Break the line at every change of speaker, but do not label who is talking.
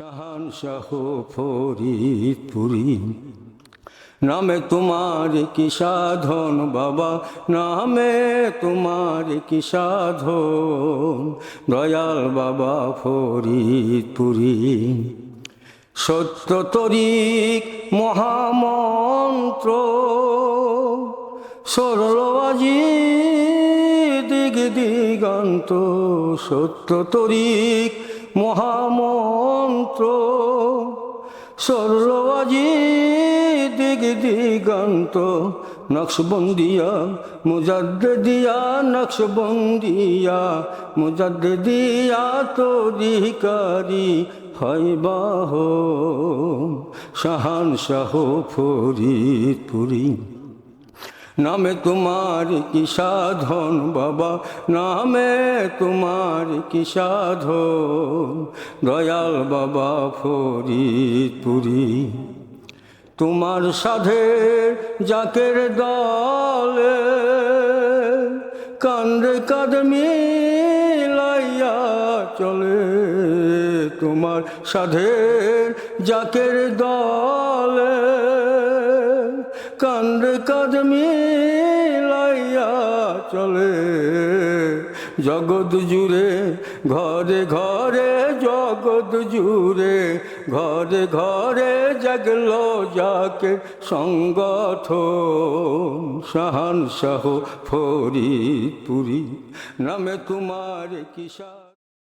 শাহান শাহ ফরিদপুরি। নামে তোমার কি সাধন বাবা? নামে তোমার কি সাধন? দয়াল বাবা ফরিদপুরি। সত্য তরিক মহামন্ত্র। সরল আজি দিগ দিগন্ত সত্য তরিক মহামন্ত্র। সরল আজি দিগ দিগন্ত, নকশবন্দিয়া মুজাদ্দে দিয়া নকশবন্দিয়া মুজাদ্দে দিয়া তরিকারি হইবাহ শাহান শাহ ফরিদপুরি। নামে তোমার কি সাধন বাবা? নামে তোমার কি সাধন? দয়াল বাবা ফরিদপুরি। তোমার সাধের জাকের দলে কান্দে কাদমি লাইয়া চলে। তোমার সাধের জাকের দলে কাদমি লাইয়া চলে। জগৎ জুড়ে, ঘরে ঘরে, জগৎ জুড়ে, ঘরে ঘরে জাগলো যাকে সংগঠন। শাহান শাহ ফরিদপুরি, নামে তোমার কিসা